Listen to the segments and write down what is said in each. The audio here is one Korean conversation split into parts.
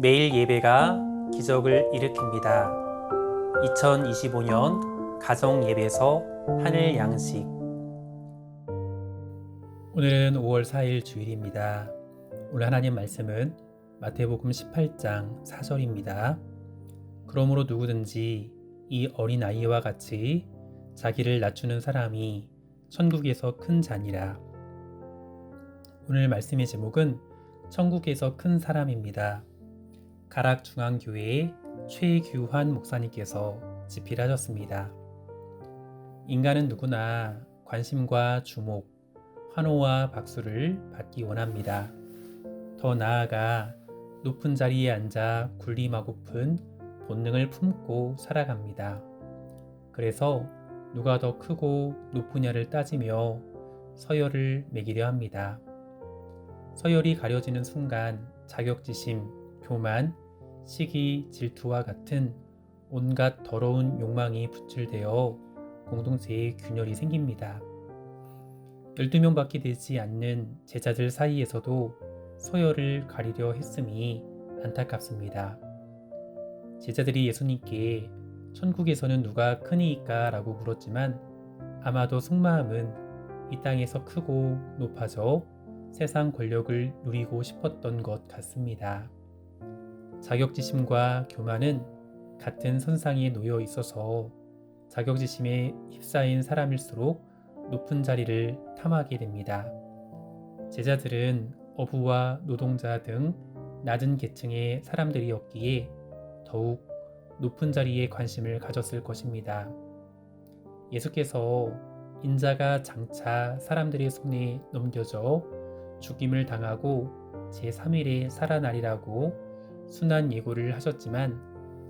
매일 예배가 기적을 일으킵니다. 2025년 가정 예배에서 하늘 양식 오늘은 5월 4일 주일입니다. 오늘 하나님 말씀은 마태복음 18장 4절입니다. 그러므로 누구든지 이 어린 아이와 같이 자기를 낮추는 사람이 천국에서 큰 자니라. 오늘 말씀의 제목은 천국에서 큰 사람입니다. 가락중앙교회의 최규환 목사님께서 집필하셨습니다. 인간은 누구나 관심과 주목, 환호와 박수를 받기 원합니다. 더 나아가 높은 자리에 앉아 군림하고픈 본능을 품고 살아갑니다. 그래서 누가 더 크고 높으냐를 따지며 서열을 매기려 합니다. 서열이 가려지는 순간 자격지심, 교만, 시기, 질투와 같은 온갖 더러운 욕망이 분출되어 공동체에 균열이 생깁니다. 12명밖에 되지 않는 제자들 사이에서도 서열을 가리려 했음이 안타깝습니다. 제자들이 예수님께 천국에서는 누가 크니까 라고 물었지만 아마도 속마음은 이 땅에서 크고 높아져 세상 권력을 누리고 싶었던 것 같습니다. 자격지심과 교만은 같은 선상에 놓여 있어서 자격지심에 휩싸인 사람일수록 높은 자리를 탐하게 됩니다. 제자들은 어부와 노동자 등 낮은 계층의 사람들이었기에 더욱 높은 자리에 관심을 가졌을 것입니다. 예수께서 인자가 장차 사람들의 손에 넘겨져 죽임을 당하고 제3일에 살아나리라고 순한 예고를 하셨지만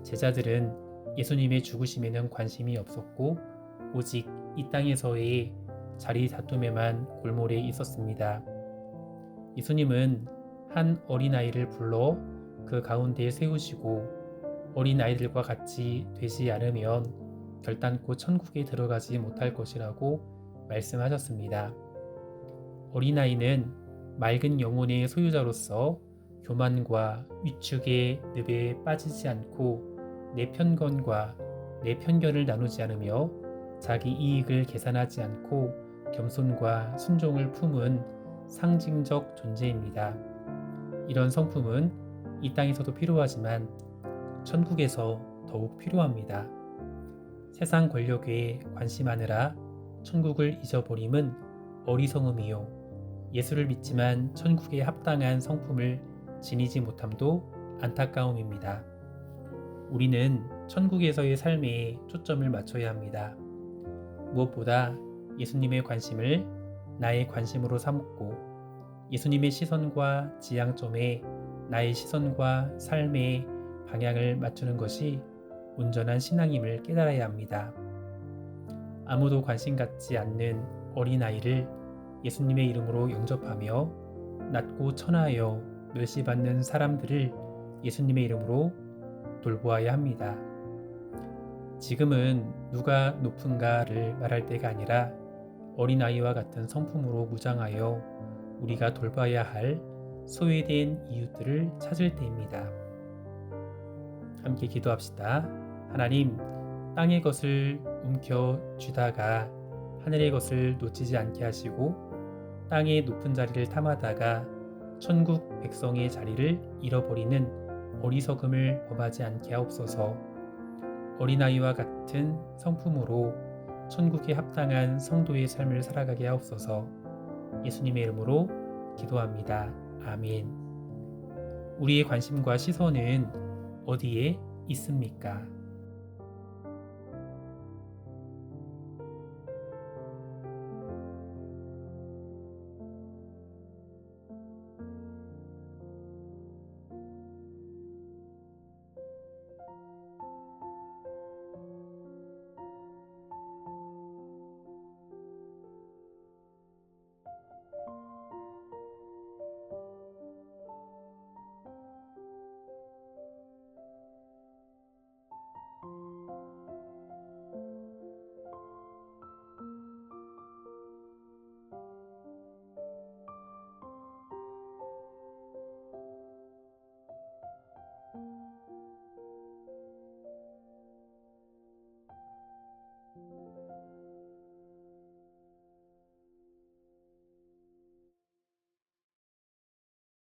제자들은 예수님의 죽으심에는 관심이 없었고 오직 이 땅에서의 자리 다툼에만 골몰해 있었습니다. 예수님은 한 어린아이를 불러 그 가운데 세우시고 어린아이들과 같이 되지 않으면 결단코 천국에 들어가지 못할 것이라고 말씀하셨습니다. 어린아이는 맑은 영혼의 소유자로서 교만과 위축의 늪에 빠지지 않고 내 편견과 내 편견을 나누지 않으며 자기 이익을 계산하지 않고 겸손과 순종을 품은 상징적 존재입니다. 이런 성품은 이 땅에서도 필요하지만 천국에서 더욱 필요합니다. 세상 권력에 관심하느라 천국을 잊어버림은 어리석음이요. 예수를 믿지만 천국에 합당한 성품을 지니지 못함도 안타까움입니다. 우리는 천국에서의 삶에 초점을 맞춰야 합니다. 무엇보다 예수님의 관심을 나의 관심으로 삼고 예수님의 시선과 지향점에 나의 시선과 삶의 방향을 맞추는 것이 온전한 신앙임을 깨달아야 합니다. 아무도 관심 갖지 않는 어린아이를 예수님의 이름으로 영접하며 낮고 천하여 멸시받는 사람들을 예수님의 이름으로 돌보아야 합니다. 지금은 누가 높은가를 말할 때가 아니라 어린아이와 같은 성품으로 무장하여 우리가 돌봐야 할 소외된 이웃들을 찾을 때입니다. 함께 기도합시다. 하나님, 땅의 것을 움켜 쥐다가 하늘의 것을 놓치지 않게 하시고 땅의 높은 자리를 탐하다가 천국 백성의 자리를 잃어버리는 어리석음을 범하지 않게 하옵소서. 어린아이와 같은 성품으로 천국에 합당한 성도의 삶을 살아가게 하옵소서. 예수님의 이름으로 기도합니다. 아멘. 우리의 관심과 시선은 어디에 있습니까?